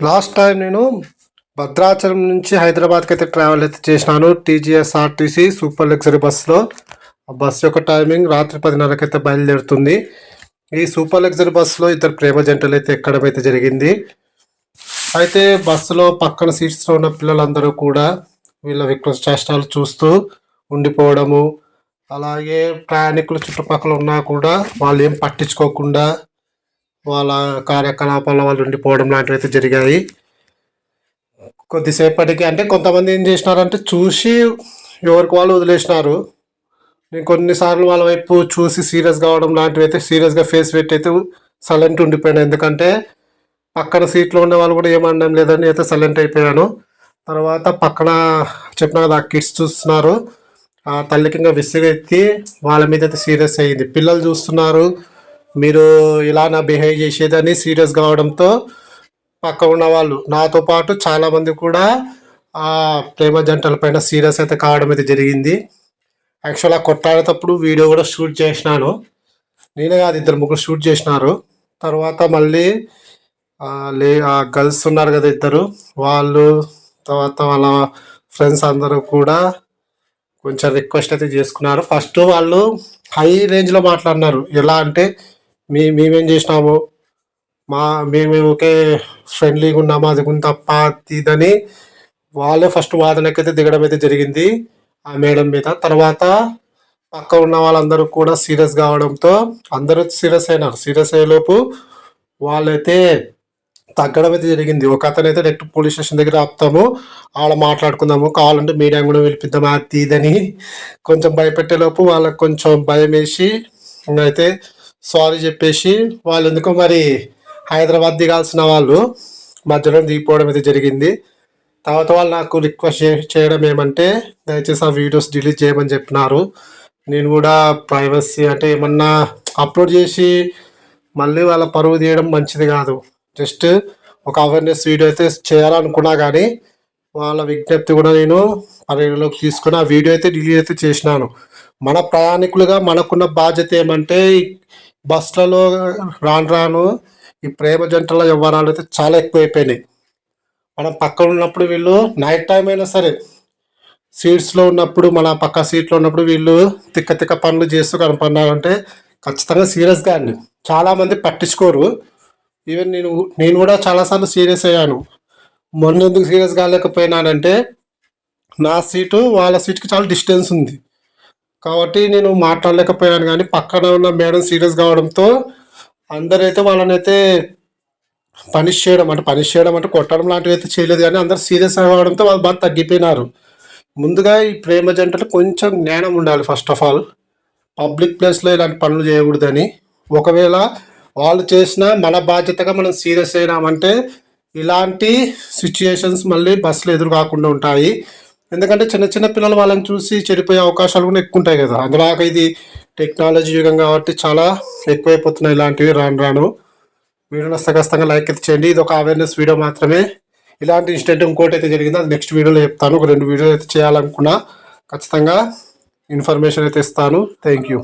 Last time నేను భద్రాచలం నుంచి హైదరాబాద్కి అయితే ట్రావెల్ అయితే చేసినాను టీజీఎస్ఆర్టీసీ సూపర్ లగ్జరీ బస్సులో ఆ బస్సు యొక్క టైమింగ్ రాత్రి పదిన్నరకి అయితే బయలుదేరుతుంది. ఈ సూపర్ లగ్జరీ బస్సులో ఇద్దరు ప్రేమ జంటలు అయితే ఎక్కడం అయితే జరిగింది. అయితే బస్సులో పక్కన సీట్స్లో ఉన్న పిల్లలందరూ కూడా వీళ్ళ విక్రమ చేష్టాలు చూస్తూ ఉండిపోవడము. అలాగే ప్రయాణికులు చుట్టుపక్కల ఉన్నా కూడా వాళ్ళు ఏం పట్టించుకోకుండా వాళ్ళ కార్యకలాపాల వాళ్ళు ఉండిపోవడం లాంటివి అయితే జరిగాయి. కొద్దిసేపటికి అంటే కొంతమంది ఏం చేసినారంటే చూసి ఎవరికి వాళ్ళు వదిలేసినారు. నేను కొన్నిసార్లు వాళ్ళ వైపు చూసి సీరియస్ కావడం లాంటివి అయితే సీరియస్గా ఫేస్ పెట్టి అయితే సైలెంట్ ఉండిపోయాను. ఎందుకంటే పక్కన సీట్లో ఉన్న వాళ్ళు కూడా ఏమనడం లేదని అయితే సైలెంట్ అయిపోయాను. తర్వాత పక్కన చెప్పిన కదా కిడ్స్ చూస్తున్నారు. ఆ తల్లికి ఇంకా విసిగెత్తి వాళ్ళ మీద అయితే సీరియస్ అయ్యింది పిల్లలు చూస్తున్నారు. మీరు ఇలా నా బిహేవ్ చేసేదని సీరియస్ కావడంతో పక్క ఉన్న వాళ్ళు నాతో పాటు చాలా మంది కూడా ఆ ప్రేమ జంటల పైన సీరియస్ అయితే కావడం అయితే జరిగింది. యాక్చువల్ ఆ కొట్టాడేటప్పుడు వీడియో కూడా షూట్ చేసినాను. నేనే కాదు ఇద్దరు ముగ్గురు షూట్ చేసినారు. తర్వాత మళ్ళీ లే ఆ గర్ల్స్ ఉన్నారు కదా ఇద్దరు. వాళ్ళు తర్వాత వాళ్ళ ఫ్రెండ్స్ అందరూ కూడా కొంచెం రిక్వెస్ట్ అయితే చేసుకున్నారు. ఫస్ట్ వాళ్ళు హై రేంజ్లో మాట్లాడినారు. ఎలా అంటే మీ మేమేం చేసినాము? మా మేము ఒకే ఫ్రెండ్లీగా ఉన్నాము? అది గురించి తప్ప తీదని ఇదని వాళ్ళే ఫస్ట్ వాదనకైతే దిగడం అయితే జరిగింది ఆ మేడం మీద. తర్వాత పక్క ఉన్న వాళ్ళందరూ కూడా సీరియస్ కావడంతో అందరూ సీరియస్ అయినారు. సీరియస్ అయ్యేలోపు వాళ్ళైతే తగ్గడం అయితే జరిగింది. ఒక అతను అయితే డైరెక్ట్ పోలీస్ స్టేషన్ దగ్గర ఆపుతాము ఆడ మాట్లాడుకుందాము కావాలంటే మీడియా కూడా పిలిపిద్దాం అది ఇదని కొంచెం భయపెట్టేలోపు వాళ్ళకి కొంచెం భయం వేసి అయితే సారీ చెప్పేసి వాళ్ళు ఎందుకో మరి హైదరాబాద్ దిగాల్సిన వాళ్ళు మధ్యలో దిగిపోవడం అయితే జరిగింది. తర్వాత వాళ్ళు నాకు రిక్వెస్ట్ చేయడం ఏమంటే దయచేసి ఆ వీడియోస్ డిలీట్ చేయమని చెప్పినారు. నేను కూడా ప్రైవసీ అంటే ఏమన్నా అప్లోడ్ చేసి మళ్ళీ వాళ్ళ పరువు తీయడం మంచిది కాదు. జస్ట్ ఒక అవేర్నెస్ వీడియో అయితే చేయాలనుకున్నా కానీ వాళ్ళ విజ్ఞప్తి కూడా నేను పరిగణలోకి తీసుకుని ఆ వీడియో అయితే డిలీట్ అయితే చేసినాను. మన ప్రయాణికులుగా మనకున్న బాధ్యత ఏమంటే బస్సులలో రాను రాను ఈ ప్రేమ జంటల వ్యవహారాలు అయితే చాలా ఎక్కువైపోయినాయి. మనం పక్కన ఉన్నప్పుడు వీళ్ళు నైట్ టైం అయినా సరే సీట్స్లో ఉన్నప్పుడు మన పక్క సీట్లో ఉన్నప్పుడు వీళ్ళు తిక్క తిక్క పనులు చేస్తూ కనపడినారంటే ఖచ్చితంగా సీరియస్గా అండి. చాలామంది పట్టించుకోరు. ఈవెన్ నేను నేను కూడా చాలాసార్లు సీరియస్ అయ్యాను. మొన్న ఎందుకు సీరియస్ కాలేకపోయినానంటే నా సీటు వాళ్ళ సీట్కి చాలా డిస్టెన్స్ ఉంది. కాబట్టి నేను మాట్లాడలేకపోయాను కానీ పక్కన ఉన్న మేడం సీరియస్ కావడంతో అందరైతే వాళ్ళనైతే పనిష్ చేయడం అంటే పనిష్ చేయడం అంటే కొట్టడం లాంటివి అయితే చేయలేదు కానీ అందరు సీరియస్ అవ్వడంతో వాళ్ళు బాగా తగ్గిపోయినారు. ముందుగా ఈ ప్రేమ జంటలు కొంచెం జ్ఞానం ఉండాలి ఫస్ట్ ఆఫ్ ఆల్ పబ్లిక్ ప్లేస్లో ఇలాంటి పనులు చేయకూడదని. ఒకవేళ వాళ్ళు చేసిన మన బాధ్యతగా మనం సీరియస్ అయినామంటే ఇలాంటి సిచ్యుయేషన్స్ మళ్ళీ బస్సులు ఎదురు కాకుండా ఉంటాయి. ఎందుకంటే చిన్న చిన్న పిల్లలు వాళ్ళని చూసి చెడిపోయే అవకాశాలు కూడా ఎక్కువ ఉంటాయి కదా. అందులాగా ఇది టెక్నాలజీ యుగం కాబట్టి చాలా ఎక్కువైపోతున్నాయి ఇలాంటివి రాను రాను. వీడియోని ఖచ్చితంగా లైక్ అయితే చేయండి. ఇది ఒక అవేర్నెస్ వీడియో మాత్రమే. ఇలాంటి ఇన్సిడెంట్ ఇంకోటి అయితే జరిగింది. అది నెక్స్ట్ వీడియోలో చెప్తాను. ఒక రెండు వీడియోలు అయితే చేయాలనుకున్నా ఖచ్చితంగా ఇన్ఫర్మేషన్ అయితే ఇస్తాను. Thank you